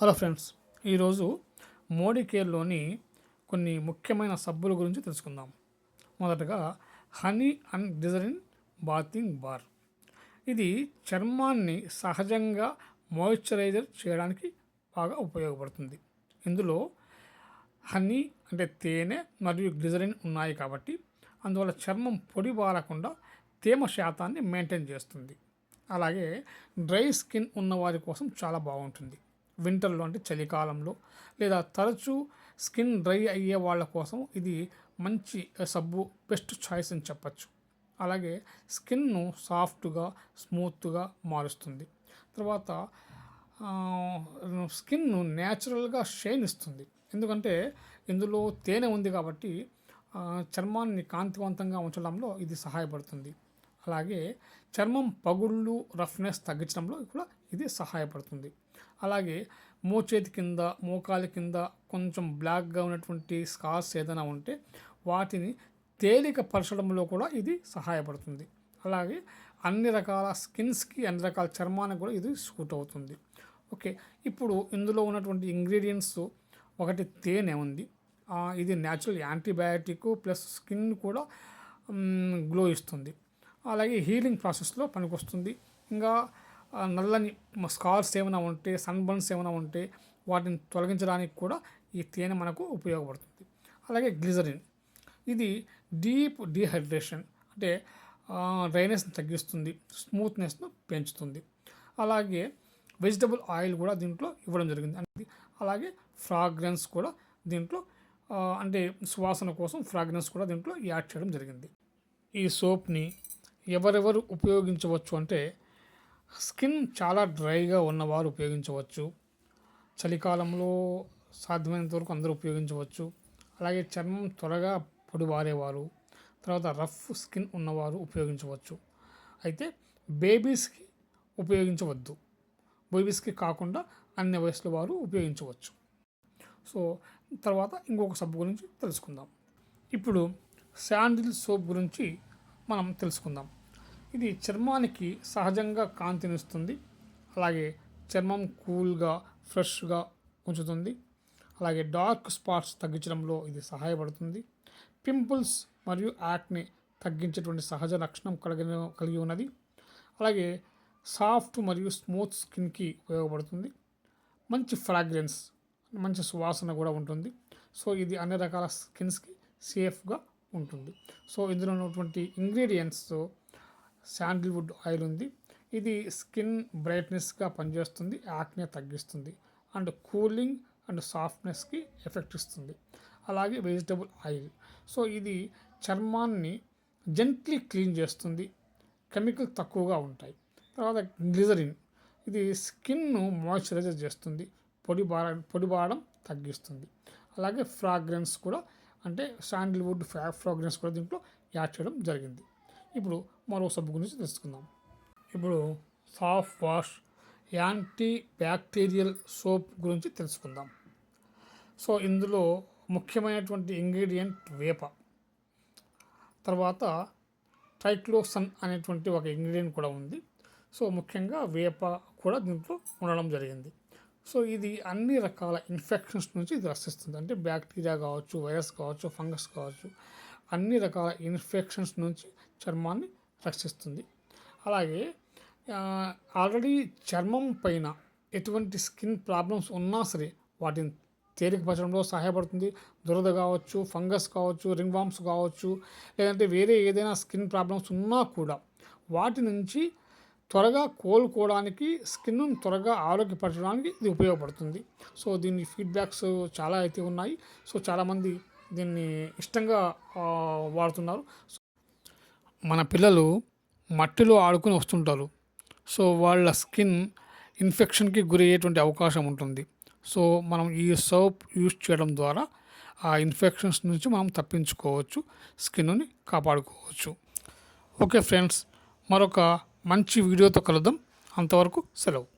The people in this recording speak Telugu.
హలో ఫ్రెండ్స్ ఈరోజు మోడీ కేర్లోని కొన్ని ముఖ్యమైన సబ్బుల గురించి తెలుసుకుందాం. మొదటగా honey and glycerin bathing bar. ఇది చర్మాన్ని సహజంగా మాయిశ్చరైజర్ చేయడానికి బాగా ఉపయోగపడుతుంది. ఇందులో హనీ అంటే తేనె మరియు గ్లిజరిన్ ఉన్నాయి కాబట్టి అందువల్ల చర్మం పొడి బారకుండా తేమ శాతాన్ని మెయింటైన్ చేస్తుంది. అలాగే డ్రై స్కిన్ ఉన్నవారి కోసం చాలా బాగుంటుంది. వింటర్లో అంటే చలికాలంలో లేదా తరచూ స్కిన్ డ్రై అయ్యే వాళ్ళ కోసం ఇది మంచి సబ్బు బెస్ట్ చాయిస్ అని చెప్పచ్చు. అలాగే స్కిన్ను సాఫ్ట్గా స్మూత్గా మారుస్తుంది. తర్వాత స్కిన్ను న్యాచురల్గా షైన్ ఇస్తుంది ఎందుకంటే ఇందులో తేనె ఉంది కాబట్టి చర్మాన్ని కాంతివంతంగా ఉంచడంలో ఇది సహాయపడుతుంది. అలాగే చర్మం పగుళ్ళు రఫ్నెస్ తగ్గించడంలో కూడా ఇది సహాయపడుతుంది. అలాగే మోచేతి కింద మోకాలి కింద కొంచెం బ్లాక్గా ఉన్నటువంటి స్కార్స్ ఏదైనా ఉంటే వాటిని తేలిక పరచడంలో కూడా ఇది సహాయపడుతుంది. అలాగే అన్ని రకాల స్కిన్స్కి అన్ని రకాల చర్మానికి కూడా ఇది సూట్ అవుతుంది. ఓకే ఇప్పుడు ఇందులో ఉన్నటువంటి ఇంగ్రీడియంట్స్ ఒకటి తేనె ఉంది. ఇది న్యాచురల్ యాంటీబయాటిక్ ప్లస్ స్కిన్ కూడా గ్లో ఇస్తుంది. అలాగే హీలింగ్ ప్రాసెస్లో పనికొస్తుంది. ఇంకా నల్లని స్కార్స్ ఏమైనా ఉంటే సన్బర్న్స్ ఏమైనా ఉంటే వాటిని తొలగించడానికి కూడా ఈ తేనె మనకు ఉపయోగపడుతుంది. అలాగే గ్లిజరిన్. ఇది డీప్ డీహైడ్రేషన్ అంటే డ్రైనెస్ని తగ్గిస్తుంది స్మూత్నెస్ను పెంచుతుంది. అలాగే వెజిటబుల్ ఆయిల్ కూడా దీంట్లో ఇవ్వడం జరిగింది. అంటే అలాగే ఫ్రాగ్రెన్స్ కూడా దీంట్లో అంటే సువాసన కోసం ఫ్రాగ్రెన్స్ కూడా దీంట్లో యాడ్ చేయడం జరిగింది. ఈ సోప్ని ఎవరెవరు ఉపయోగించవచ్చు అంటే స్కిన్ చాలా డ్రైగా ఉన్నవారు ఉపయోగించవచ్చు. చలికాలంలో సాధ్యమైనంత వరకు అందరూ ఉపయోగించవచ్చు. అలాగే చర్మం త్వరగా పొడిబారేవారు తర్వాత రఫ్ స్కిన్ ఉన్నవారు ఉపయోగించవచ్చు. అయితే బేబీస్కి ఉపయోగించవద్దు. బేబీస్కి కాకుండా అన్ని వయసుల వారు ఉపయోగించవచ్చు. సో తర్వాత ఇంకొక సబ్బు గురించి తెలుసుకుందాం. ఇప్పుడు శాండిల్ సోప్ గురించి మనం తెలుసుకుందాం. ఇది చర్మానికి సహజంగా కాంతినిస్తుంది. అలాగే చర్మం కూల్గా ఫ్రెష్గా ఉంచుతుంది. అలాగే డార్క్ స్పాట్స్ తగ్గించడంలో ఇది సహాయపడుతుంది. పింపుల్స్ మరియు యాక్ని తగ్గించేటువంటి సహజ లక్షణం కలిగిన కలిగి ఉన్నది. అలాగే సాఫ్ట్ మరియు స్మూత్ స్కిన్కి ఉపయోగపడుతుంది. మంచి ఫ్రాగ్రెన్స్ మంచి సువాసన కూడా ఉంటుంది. సో ఇది అన్ని రకాల స్కిన్స్కి సేఫ్గా ఉంటుంది. సో ఇందులో ఉన్నటువంటి ఇంగ్రీడియంట్స్ శాండిల్వుడ్ ఆయిల్ ఉంది. ఇది స్కిన్ బ్రైట్నెస్గా పనిచేస్తుంది యాక్నే తగ్గిస్తుంది అండ్ కూలింగ్ అండ్ సాఫ్ట్నెస్కి ఎఫెక్ట్ ఇస్తుంది. అలాగే వెజిటబుల్ ఆయిల్. సో ఇది చర్మాన్ని జెంట్లీ క్లీన్ చేస్తుంది కెమికల్ తక్కువగా ఉంటాయి. తర్వాత గ్లిజరిన్. ఇది స్కిన్ను మాయిశ్చరైజర్ చేస్తుంది పొడి బార పొడి బారడం తగ్గిస్తుంది. అలాగే ఫ్రాగ్రెన్స్ కూడా అంటే శాండిల్వుడ్ ఫ్రాగ్రెన్స్ కూడా దీంట్లో యాడ్ చేయడం జరిగింది. ఇప్పుడు మరో సబ్బు గురించి తెలుసుకుందాం. ఇప్పుడు soft wash anti bacterial soap గురించి తెలుసుకుందాం. సో ఇందులో ముఖ్యమైనటువంటి ఇంగ్రీడియంట్ వేప. తర్వాత ట్రైక్లోసన్ అనేటువంటి ఒక ఇంగ్రీడియంట్ కూడా ఉంది. సో ముఖ్యంగా వేప కూడా దీంట్లో ఉండడం జరిగింది. సో ఇది అన్ని రకాల ఇన్ఫెక్షన్స్ నుంచి ఇది రక్షిస్తుంది. అంటే బ్యాక్టీరియా కావచ్చు వైరస్ కావచ్చు ఫంగస్ కావచ్చు అన్ని రకాల ఇన్ఫెక్షన్స్ నుంచి చర్మాన్ని రక్షిస్తుంది. అలాగే ఆల్రెడీ చర్మం పైన ఎటువంటి స్కిన్ ప్రాబ్లమ్స్ ఉన్నా సరే వాటిని తేలికపరచడంలో సహాయపడుతుంది. దురద కావచ్చు ఫంగస్ కావచ్చు రింగ్ వామ్స్ కావచ్చు లేదంటే వేరే ఏదైనా స్కిన్ ప్రాబ్లమ్స్ ఉన్నా కూడా వాటి నుంచి త్వరగా కోలుకోవడానికి స్కిన్ను త్వరగా ఆరోగ్యపరచడానికి ఇది ఉపయోగపడుతుంది. సో దీని ఫీడ్బ్యాక్స్ చాలా అయితే ఉన్నాయి. సో చాలామంది దీన్ని ఇష్టంగా వాడుతున్నారు. మన పిల్లలు మట్టిలో ఆడుకుని వస్తుంటారు. సో వాళ్ళ స్కిన్ ఇన్ఫెక్షన్కి గురి అయ్యేటువంటి అవకాశం ఉంటుంది. సో మనం ఈ సోప్ యూజ్ చేయడం ద్వారా ఆ ఇన్ఫెక్షన్స్ నుంచి మనం తప్పించుకోవచ్చు స్కిన్ని కాపాడుకోవచ్చు. ఓకే ఫ్రెండ్స్ మరొక మంచి వీడియోతో కలుద్దాం. అంతవరకు సెలవు.